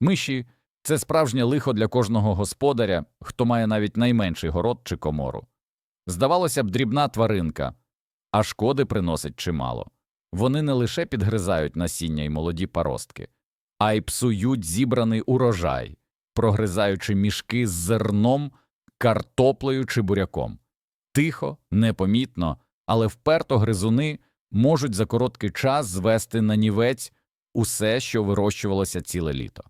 Миші це справжнє лихо для кожного господаря, хто має навіть найменший город чи комору. Здавалося б, дрібна тваринка, а шкоди приносить чимало. Вони не лише підгризають насіння й молоді паростки, а й псують зібраний урожай, прогризаючи мішки з зерном, картоплею чи буряком. Тихо, непомітно, але вперто гризуни можуть за короткий час звести на нівець усе, що вирощувалося ціле літо.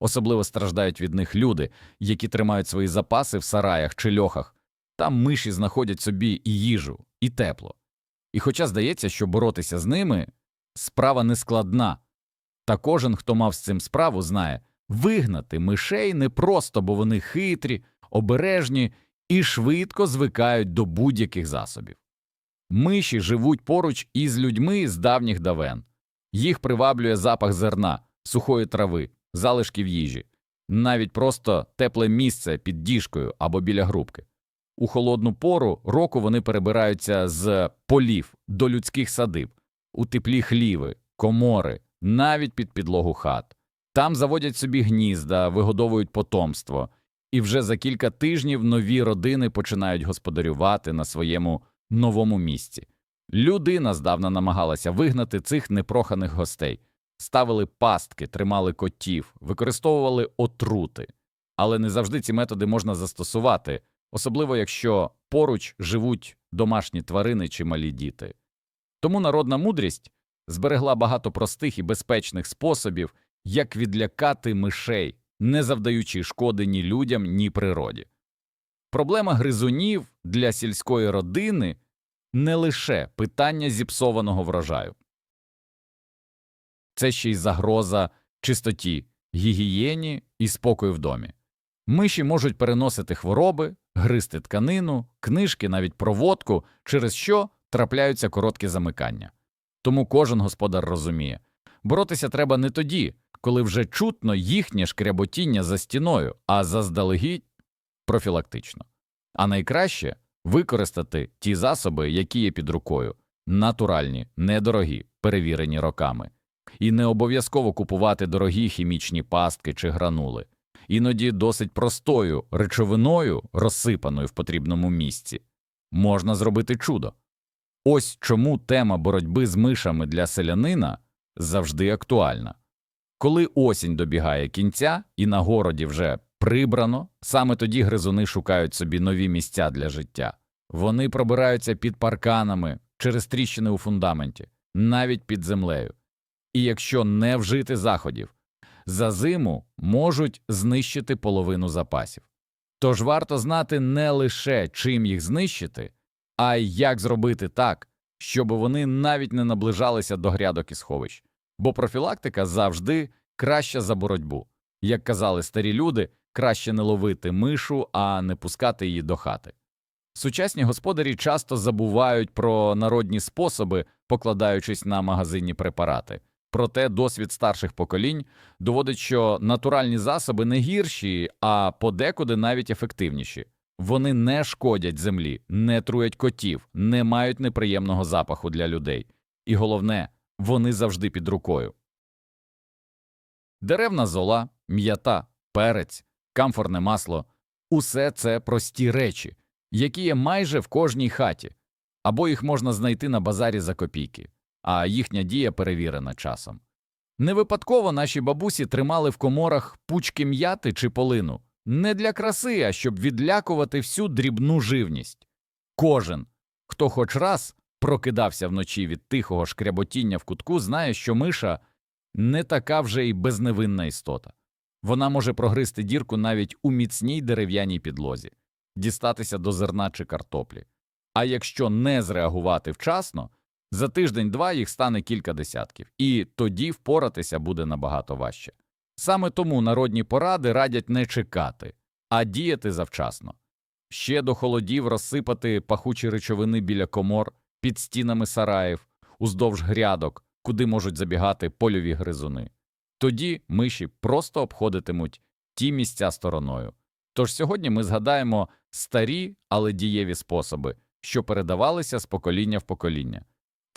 Особливо страждають від них люди, які тримають свої запаси в сараях чи льохах. Там миші знаходять собі і їжу, і тепло. І хоча здається, що боротися з ними справа не складна, та кожен, хто мав з цим справу, знає, вигнати мишей не просто, бо вони хитрі, обережні і швидко звикають до будь-яких засобів. Миші живуть поруч із людьми з давніх давен. Їх приваблює запах зерна, сухої трави, залишків їжі, навіть просто тепле місце під діжкою або біля грубки. У холодну пору року вони перебираються з полів до людських садиб, у теплі хліви, комори, навіть під підлогу хат. Там заводять собі гнізда, вигодовують потомство, і вже за кілька тижнів нові родини починають господарювати на своєму новому місці. Людина здавна намагалася вигнати цих непроханих гостей, ставили пастки, тримали котів, використовували отрути, але не завжди ці методи можна застосувати, особливо якщо поруч живуть домашні тварини чи малі діти. Тому народна мудрість зберегла багато простих і безпечних способів, як відлякати мишей, не завдаючи шкоди ні людям, ні природі. Проблема гризунів для сільської родини не лише питання зіпсованого врожаю. Це ще й загроза чистоті, гігієні і спокою в домі. Миші можуть переносити хвороби, гризти тканину, книжки, навіть проводку, через що трапляються короткі замикання. Тому кожен господар розуміє боротися треба не тоді, коли вже чутно їхнє шкряботіння за стіною, а заздалегідь профілактично. А найкраще використати ті засоби, які є під рукою, натуральні, недорогі, перевірені роками. І не обов'язково купувати дорогі хімічні пастки чи гранули, іноді досить простою речовиною, розсипаною в потрібному місці, можна зробити чудо. Ось чому тема боротьби з мишами для селянина завжди актуальна. Коли осінь добігає кінця і на городі вже прибрано, саме тоді гризуни шукають собі нові місця для життя. Вони пробираються під парканами через тріщини у фундаменті, навіть під землею. І якщо не вжити заходів, за зиму можуть знищити половину запасів. Тож варто знати не лише чим їх знищити, а й як зробити так, щоб вони навіть не наближалися до грядок і сховищ. Бо профілактика завжди краща за боротьбу. Як казали старі люди, краще не ловити мишу, а не пускати її до хати. Сучасні господарі часто забувають про народні способи, покладаючись на магазинні препарати. Проте досвід старших поколінь доводить, що натуральні засоби не гірші, а подекуди навіть ефективніші. Вони не шкодять землі, не труять котів, не мають неприємного запаху для людей. І головне, вони завжди під рукою. Деревна зола, м'ята, перець, камфорне масло усе це прості речі, які є майже в кожній хаті, або їх можна знайти на базарі за копійки, а їхня дія перевірена часом. Не випадково наші бабусі тримали в коморах пучки м'яти чи полину не для краси, а щоб відлякувати всю дрібну живність. Кожен, хто хоч раз прокидався вночі від тихого шкряботіння в кутку, знає, що миша не така вже й безневинна істота. Вона може прогризти дірку навіть у міцній дерев'яній підлозі, дістатися до зерна чи картоплі. А якщо не зреагувати вчасно, за тиждень-два їх стане кілька десятків, і тоді впоратися буде набагато важче. Саме тому народні поради радять не чекати, а діяти завчасно. Ще до холодів розсипати пахучі речовини біля комор, під стінами сараїв, уздовж грядок, куди можуть забігати польові гризуни. Тоді миші просто обходитимуть ті місця стороною. Тож сьогодні ми згадаємо старі, але дієві способи, що передавалися з покоління в покоління.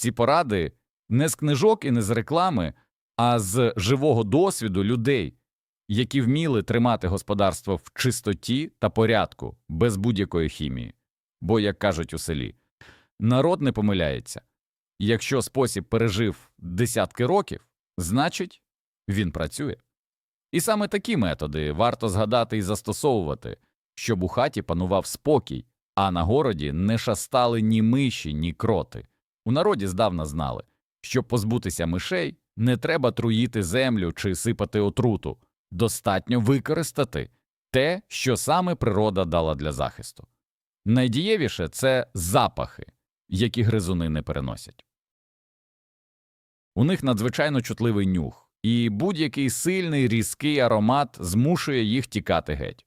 Ці поради не з книжок і не з реклами, а з живого досвіду людей, які вміли тримати господарство в чистоті та порядку, без будь-якої хімії. Бо, як кажуть у селі, народ не помиляється. Якщо спосіб пережив десятки років, значить він працює. І саме такі методи варто згадати і застосовувати, щоб у хаті панував спокій, а на городі не шастали ні миші, ні кроти. У народі здавна знали, щоб позбутися мишей, не треба труїти землю чи сипати отруту, достатньо використати те, що саме природа дала для захисту. Найдієвіше це запахи, які гризуни не переносять. У них надзвичайно чутливий нюх, і будь-який сильний різкий аромат змушує їх тікати геть.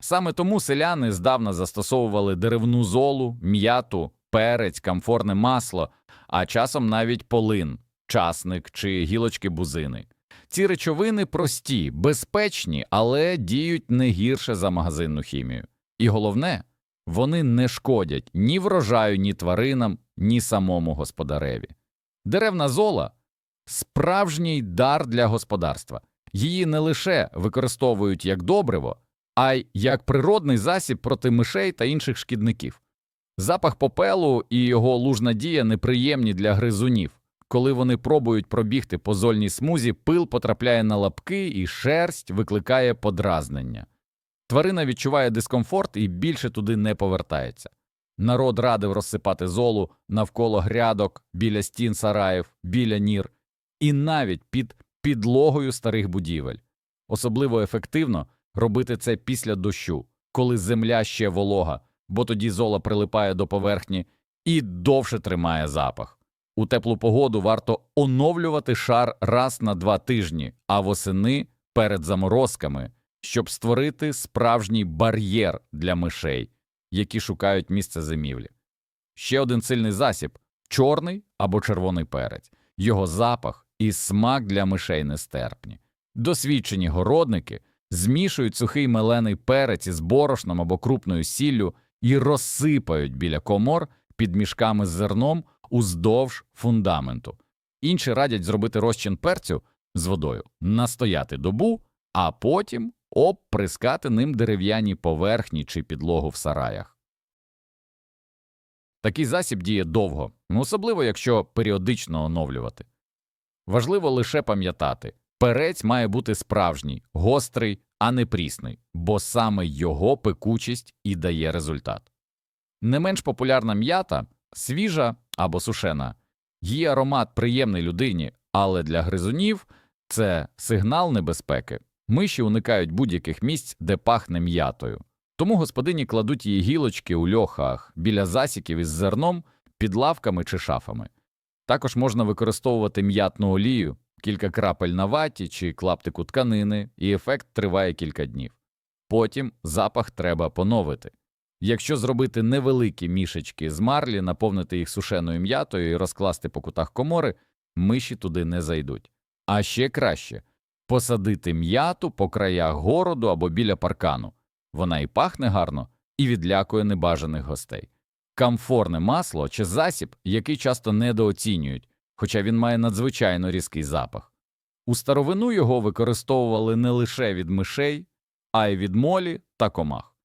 Саме тому селяни здавна застосовували деревну золу, м'яту, перець, камфорне масло, а часом навіть полин, часник чи гілочки бузини. Ці речовини прості, безпечні, але діють не гірше за магазинну хімію. І головне, вони не шкодять ні врожаю, ні тваринам, ні самому господареві. Деревна зола справжній дар для господарства. Її не лише використовують як добриво, а й як природний засіб проти мишей та інших шкідників. Запах попелу і його лужна дія неприємні для гризунів. Коли вони пробують пробігти по зольній смузі, пил потрапляє на лапки і шерсть викликає подразнення. Тварина відчуває дискомфорт і більше туди не повертається. Народ радив розсипати золу навколо грядок, біля стін сараїв, біля нір і навіть під підлогою старих будівель. Особливо ефективно робити це після дощу, коли земля ще волога, бо тоді зола прилипає до поверхні і довше тримає запах. У теплу погоду варто оновлювати шар раз на два тижні, а восени перед заморозками, щоб створити справжній бар'єр для мишей, які шукають місце зимівлі. Ще один сильний засіб чорний або червоний перець. Його запах і смак для мишей нестерпні. Досвідчені городники змішують сухий мелений перець із борошном або крупною сіллю і розсипають біля комор під мішками з зерном уздовж фундаменту. Інші радять зробити розчин перцю з водою, настояти добу, а потім обприскати ним дерев'яні поверхні чи підлогу в сараях. Такий засіб діє довго, особливо якщо періодично оновлювати. Важливо лише пам'ятати перець має бути справжній, гострий, а не прісний, бо саме його пекучість і дає результат. Не менш популярна м'ята свіжа або сушена. Її аромат приємний людині, але для гризунів це сигнал небезпеки. Миші уникають будь-яких місць, де пахне м'ятою. Тому господині кладуть її гілочки у льохах біля засіків із зерном, під лавками чи шафами. Також можна використовувати м'ятну олію, кілька крапель на ваті чи клаптику тканини, і ефект триває кілька днів. Потім запах треба поновити. Якщо зробити невеликі мішечки з марлі, наповнити їх сушеною м'ятою і розкласти по кутах комори, миші туди не зайдуть. А ще краще посадити м'яту по краях городу або біля паркану. Вона і пахне гарно, і відлякує небажаних гостей. Камфорне масло чи засіб, який часто недооцінюють, хоча він має надзвичайно різкий запах. У старовину його використовували не лише від мишей, а й від молі та комах.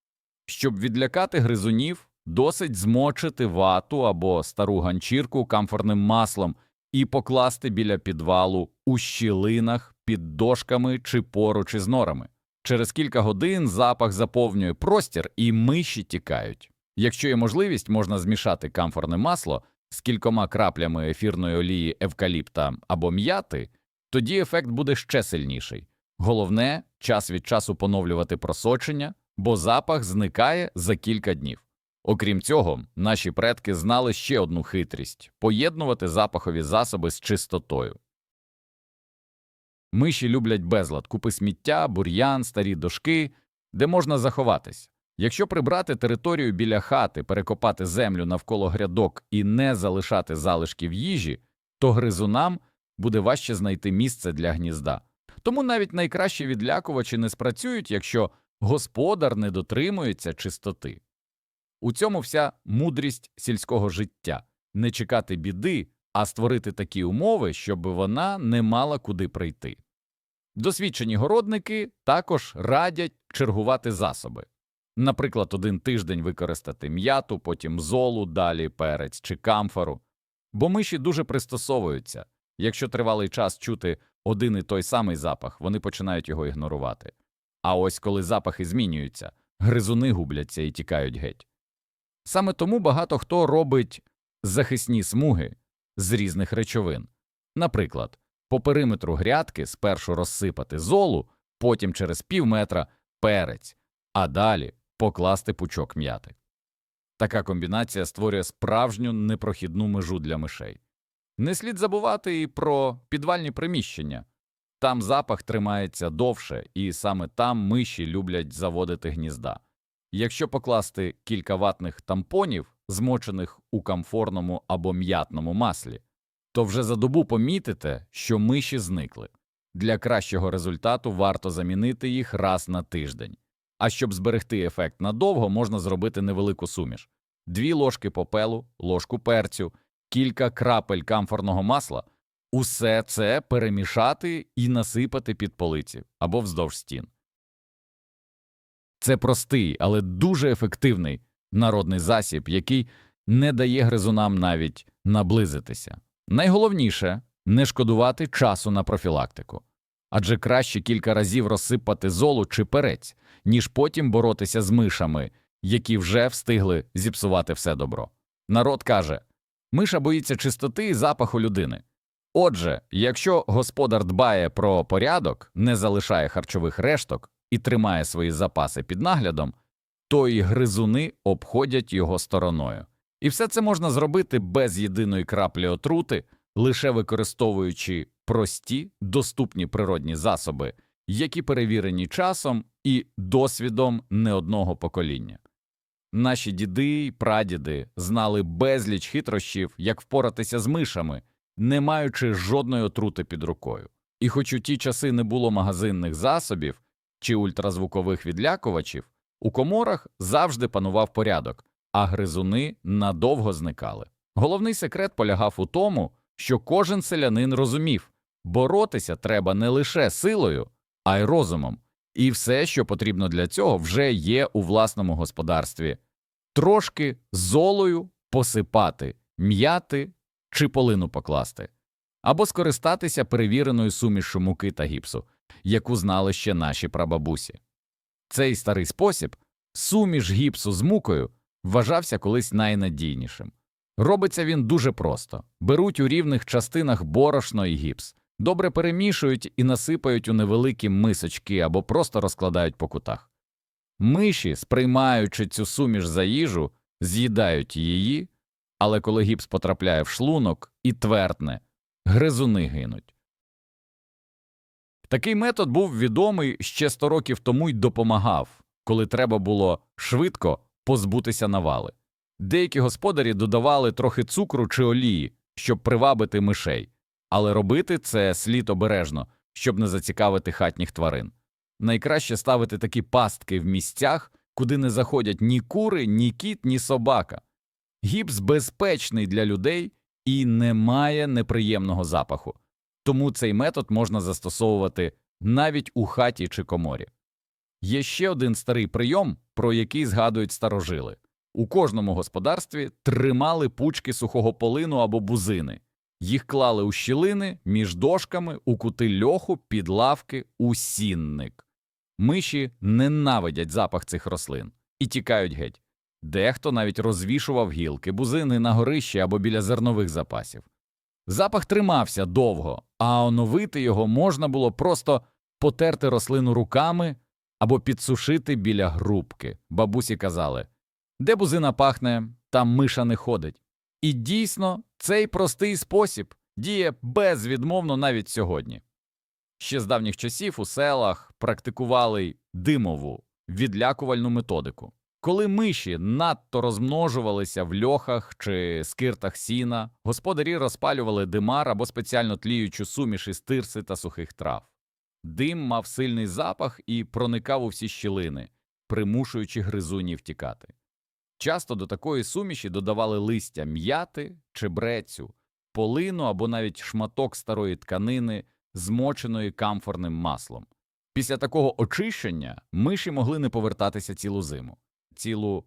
Щоб відлякати гризунів, досить змочити вату або стару ганчірку камфорним маслом і покласти біля підвалу у щілинах під дошками чи поруч із норами. Через кілька годин запах заповнює простір і миші тікають. Якщо є можливість, можна змішати камфорне масло з кількома краплями ефірної олії евкаліпта або м'яти, тоді ефект буде ще сильніший. Головне час від часу поновлювати просочення, бо запах зникає за кілька днів. Окрім цього, наші предки знали ще одну хитрість поєднувати запахові засоби з чистотою. Миші люблять безлад, купи сміття, бур'ян, старі дошки, де можна заховатись. Якщо прибрати територію біля хати, перекопати землю навколо грядок і не залишати залишків їжі, то гризунам буде важче знайти місце для гнізда. Тому навіть найкращі відлякувачі не спрацюють, якщо господар не дотримується чистоти. У цьому вся мудрість сільського життя не чекати біди, а створити такі умови, щоб вона не мала куди прийти. Досвідчені городники також радять чергувати засоби. Наприклад, один тиждень використати м'яту, потім золу, далі перець чи камфору. Бо миші дуже пристосовуються. Якщо тривалий час чути один і той самий запах, вони починають його ігнорувати. А ось коли запахи змінюються, гризуни губляться і тікають геть. Саме тому багато хто робить захисні смуги з різних речовин. Наприклад, по периметру грядки спершу розсипати золу, потім через пів метра перець, а далі покласти пучок м'яти. Така комбінація створює справжню непрохідну межу для мишей. Не слід забувати і про підвальні приміщення. Там запах тримається довше, і саме там миші люблять заводити гнізда. Якщо покласти кілька ватних тампонів, змочених у камфорному або м'ятному маслі, то вже за добу помітите, що миші зникли. Для кращого результату варто замінити їх раз на тиждень. А щоб зберегти ефект надовго, можна зробити невелику суміш: дві ложки попелу, ложку перцю, кілька крапель камфорного масла. Усе це перемішати і насипати під полиці або вздовж стін. Це простий, але дуже ефективний народний засіб, який не дає гризунам навіть наблизитися. Найголовніше не шкодувати часу на профілактику, адже краще кілька разів розсипати золу чи перець, ніж потім боротися з мишами, які вже встигли зіпсувати все добро. Народ каже миша боїться чистоти і запаху людини. Отже, якщо господар дбає про порядок, не залишає харчових решток і тримає свої запаси під наглядом, то і гризуни обходять його стороною. І все це можна зробити без єдиної краплі отрути, лише використовуючи прості, доступні природні засоби, які перевірені часом і досвідом не одного покоління. Наші діди й прадіди знали безліч хитрощів, як впоратися з мишами, не маючи жодної отрути під рукою. І хоч у ті часи не було магазинних засобів чи ультразвукових відлякувачів, у коморах завжди панував порядок, а гризуни надовго зникали. Головний секрет полягав у тому, що кожен селянин розумів боротися треба не лише силою, а й розумом, і все, що потрібно для цього, вже є у власному господарстві. Трошки золою посипати, м'яти чи полину покласти, або скористатися перевіреною сумішю муки та гіпсу, яку знали ще наші прабабусі. Цей старий спосіб, суміш гіпсу з мукою, вважався колись найнадійнішим. Робиться він дуже просто. Беруть у рівних частинах борошно і гіпс, добре перемішують і насипають у невеликі мисочки або просто розкладають по кутах. Миші, сприймаючи цю суміш за їжу, з'їдають її, але коли гіпс потрапляє в шлунок і твердне, гризуни гинуть. Такий метод був відомий ще 100 років тому й допомагав, коли треба було швидко позбутися навали. Деякі господарі додавали трохи цукру чи олії, щоб привабити мишей, але робити це слід обережно, щоб не зацікавити хатніх тварин. Найкраще ставити такі пастки в місцях, куди не заходять ні кури, ні кіт, ні собака. Гіпс безпечний для людей і не має неприємного запаху, тому цей метод можна застосовувати навіть у хаті чи коморі. Є ще один старий прийом, про який згадують старожили. У кожному господарстві тримали пучки сухого полину або бузини, їх клали у щілини між дошками, у кути льоху, під лавки, у сінник. Миші ненавидять запах цих рослин і тікають геть. Дехто навіть розвішував гілки, бузини на горищі або біля зернових запасів. Запах тримався довго, а оновити його можна було просто потерти рослину руками або підсушити біля грубки. Бабусі казали де бузина пахне, там миша не ходить. І дійсно, цей простий спосіб діє безвідмовно навіть сьогодні. Ще з давніх часів у селах практикували димову відлякувальну методику. Коли миші надто розмножувалися в льохах чи скиртах сіна, господарі розпалювали димар або спеціально тліючу суміш із тирси та сухих трав. Дим мав сильний запах і проникав у всі щілини, примушуючи гризунів тікати. Часто до такої суміші додавали листя м'яти, чебрецю, полину або навіть шматок старої тканини, змоченої камфорним маслом. Після такого очищення миші могли не повертатися цілу зиму. Цілу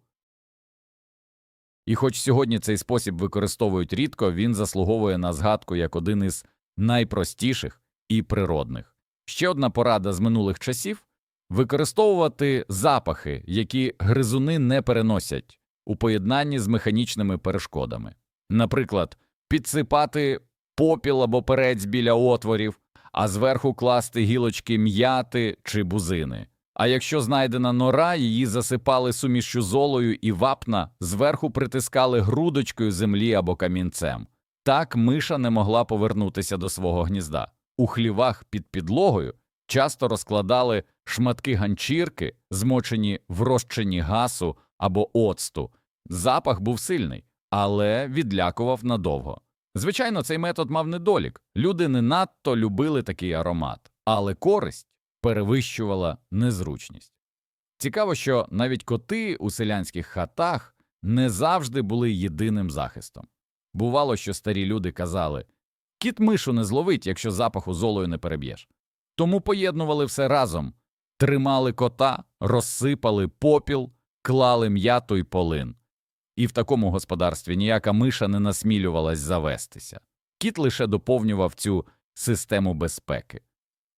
і хоч сьогодні цей спосіб використовують рідко, він заслуговує на згадку як один із найпростіших і природних. Ще одна порада з минулих часів використовувати запахи, які гризуни не переносять у поєднанні з механічними перешкодами. Наприклад, підсипати попіл або перець біля отворів, а зверху класти гілочки м'яти чи бузини. А якщо знайдена нора, її засипали сумішчю золою і вапна, зверху притискали грудочкою землі або камінцем. Так миша не могла повернутися до свого гнізда. У хлівах під підлогою часто розкладали шматки ганчірки, змочені в розчині гасу або оцту. Запах був сильний, але відлякував надовго. Звичайно, цей метод мав недолік. Люди не надто любили такий аромат, але користь перевищувала незручність. Цікаво, що навіть коти у селянських хатах не завжди були єдиним захистом. Бувало, що старі люди казали кіт мишу не зловить, якщо запаху золою не переб'єш. Тому поєднували все разом тримали кота, розсипали попіл, клали м'яту й полин. І в такому господарстві ніяка миша не насмілювалась завестися. Кіт лише доповнював цю систему безпеки.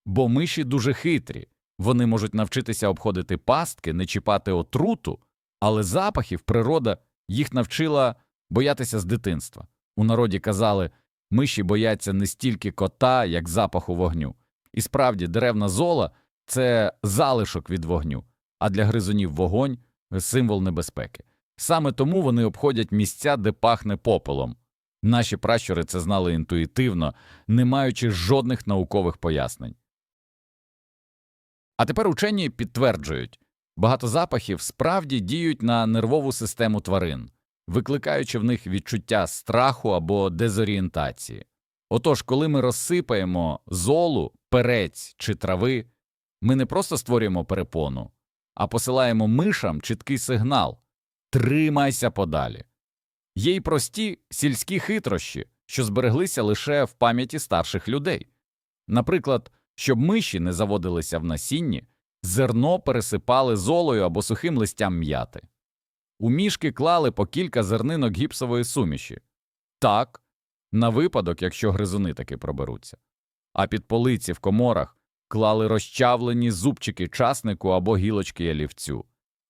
Бо миші дуже хитрі, вони можуть навчитися обходити пастки, не чіпати отруту, але запахів природа їх навчила боятися з дитинства. У народі казали, миші бояться не стільки кота, як запаху вогню. І справді, деревна зола це залишок від вогню, а для гризунів вогонь символ небезпеки. Саме тому вони обходять місця, де пахне попелом. Наші пращури це знали інтуїтивно, не маючи жодних наукових пояснень. А тепер учені підтверджують, багато запахів справді діють на нервову систему тварин, викликаючи в них відчуття страху або дезорієнтації. Отож, коли ми розсипаємо золу, перець чи трави, ми не просто створюємо перепону, а посилаємо мишам чіткий сигнал тримайся подалі. Є й прості сільські хитрощі, що збереглися лише в пам'яті старших людей. Наприклад, щоб миші не заводилися в насінні, зерно пересипали золою або сухим листям м'яти. У мішки клали по кілька зернинок гіпсової суміші. Так, на випадок, якщо гризуни таки проберуться. А під полиці в коморах клали розчавлені зубчики часнику або гілочки ялівцю.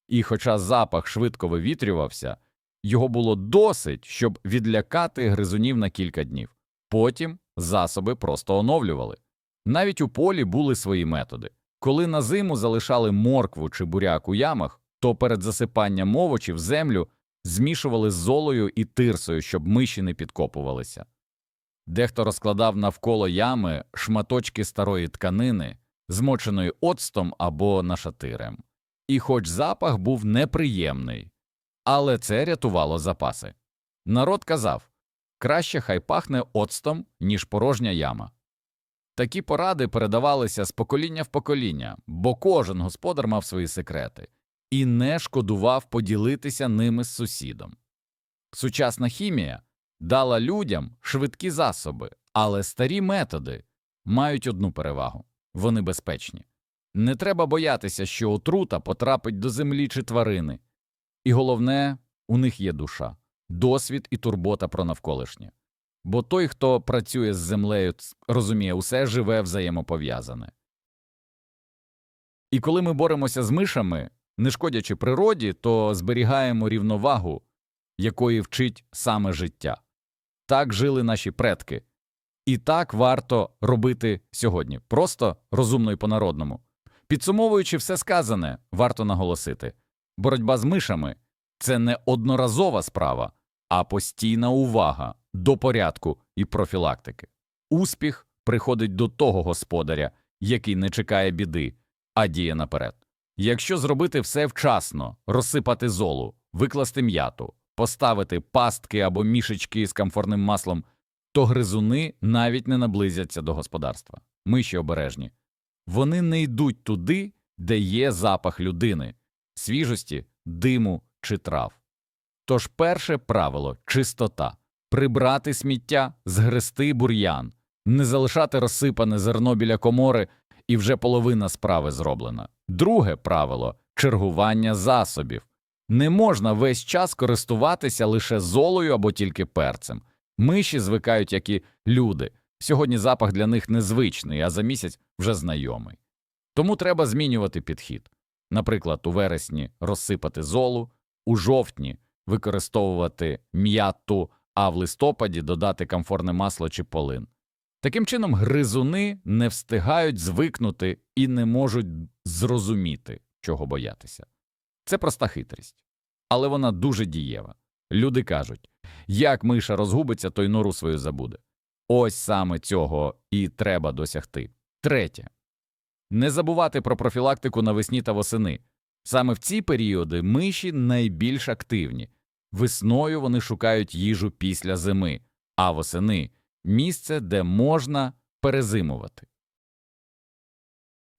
І, хоча запах швидко вивітрювався, його було досить, щоб відлякати гризунів на кілька днів. Потім засоби просто оновлювали. Навіть у полі були свої методи. Коли на зиму залишали моркву чи буряк у ямах, то перед засипанням овочів землю змішували з золою і тирсою, щоб миші не підкопувалися. Дехто розкладав навколо ями шматочки старої тканини, змоченої оцтом або нашатирем. І хоч запах був неприємний, але це рятувало запаси. Народ казав краще хай пахне оцтом, ніж порожня яма. Такі поради передавалися з покоління в покоління, бо кожен господар мав свої секрети і не шкодував поділитися ними з сусідом. Сучасна хімія дала людям швидкі засоби, але старі методи мають одну перевагу вони безпечні. Не треба боятися, що отрута потрапить до землі чи тварини. І головне, у них є душа, досвід і турбота про навколишнє. Бо той, хто працює з землею, розуміє, усе живе взаємопов'язане. І коли ми боремося з мишами, не шкодячи природі, то зберігаємо рівновагу, якої вчить саме життя. Так жили наші предки. І так варто робити сьогодні, просто розумно і по-народному. Підсумовуючи все сказане, варто наголосити боротьба з мишами це не одноразова справа, а постійна увага до порядку і профілактики. Успіх приходить до того господаря, який не чекає біди, а діє наперед. Якщо зробити все вчасно, розсипати золу, викласти м'яту, поставити пастки або мішечки з камфорним маслом, то гризуни навіть не наблизяться до господарства. Миші обережні. Вони не йдуть туди, де є запах людини, свіжості, диму чи трав. Тож перше правило чистота прибрати сміття, згрести бур'ян, не залишати розсипане зерно біля комори, і вже половина справи зроблена. Друге правило чергування засобів. Не можна весь час користуватися лише золою або тільки перцем. Миші звикають, як і люди. Сьогодні запах для них незвичний, а за місяць вже знайомий. Тому треба змінювати підхід. Наприклад, у вересні розсипати золу, у жовтні використовувати м'яту, а в листопаді додати камфорне масло чи полин. Таким чином, гризуни не встигають звикнути і не можуть зрозуміти, чого боятися. Це проста хитрість, але вона дуже дієва. Люди кажуть, як миша розгубиться, то й нору свою забуде. Ось саме цього і треба досягти. Третє. Не забувати про профілактику навесні та восени. Саме в ці періоди миші найбільш активні. Весною вони шукають їжу після зими, а восени місце, де можна перезимувати.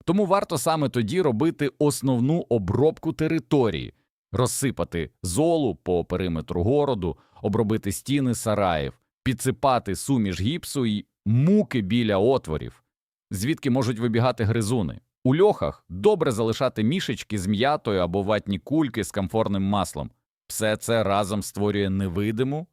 Тому варто саме тоді робити основну обробку території, розсипати золу по периметру городу, обробити стіни сараїв, підсипати суміш гіпсу і муки біля отворів, звідки можуть вибігати гризуни. У льохах добре залишати мішечки з м'ятою або ватні кульки з камфорним маслом. Все це разом створює невидиму,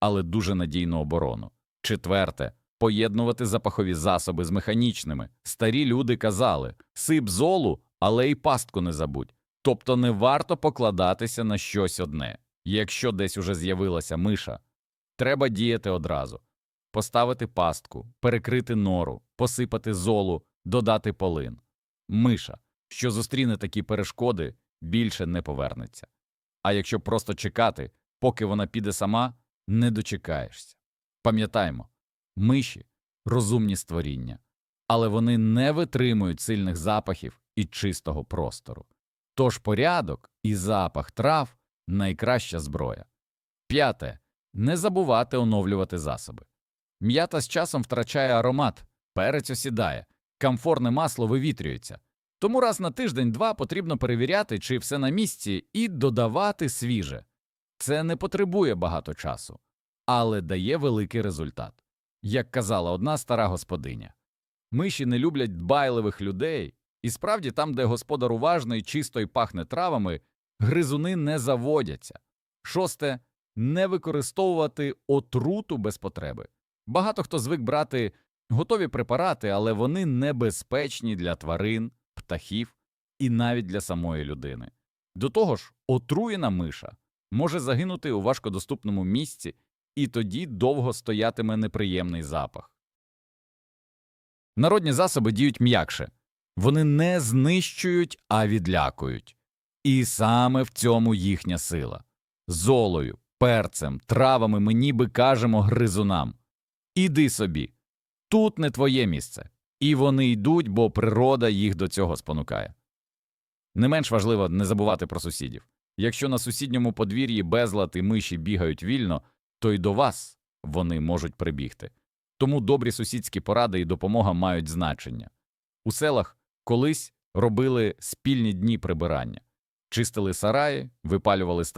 але дуже надійну оборону. Четверте поєднувати запахові засоби з механічними. Старі люди казали сип золу, але й пастку не забудь. Тобто не варто покладатися на щось одне. Якщо десь уже з'явилася миша, треба діяти одразу поставити пастку, перекрити нору, посипати золу, додати полин. Миша, що зустріне такі перешкоди, більше не повернеться. А якщо просто чекати, поки вона піде сама, не дочекаєшся. Пам'ятаймо, миші розумні створіння, але вони не витримують сильних запахів і чистого простору. Тож порядок і запах трав найкраща зброя. П'яте. Не забувати оновлювати засоби. М'ята з часом втрачає аромат, перець осідає, камфорне масло вивітрюється. Тому раз на тиждень-два потрібно перевіряти, чи все на місці, і додавати свіже. Це не потребує багато часу, але дає великий результат. Як казала одна стара господиня. Миші не люблять дбайливих людей, і справді там, де господар уважний, чисто й пахне травами, гризуни не заводяться. Шосте не використовувати отруту без потреби. Багато хто звик брати готові препарати, але вони небезпечні для тварин, птахів і навіть для самої людини. До того ж, отруєна миша може загинути у важкодоступному місці, і тоді довго стоятиме неприємний запах. Народні засоби діють м'якше вони не знищують, а відлякують. І саме в цьому їхня сила. Золою, перцем, травами ми ніби кажемо гризунам Іди собі, тут не твоє місце. І вони йдуть, бо природа їх до цього спонукає. Не менш важливо не забувати про сусідів. Якщо на сусідньому подвір'ї безлад і миші бігають вільно, то й до вас вони можуть прибігти. Тому добрі сусідські поради і допомога мають значення. У селах колись робили спільні дні прибирання, чистили сараї, випалювали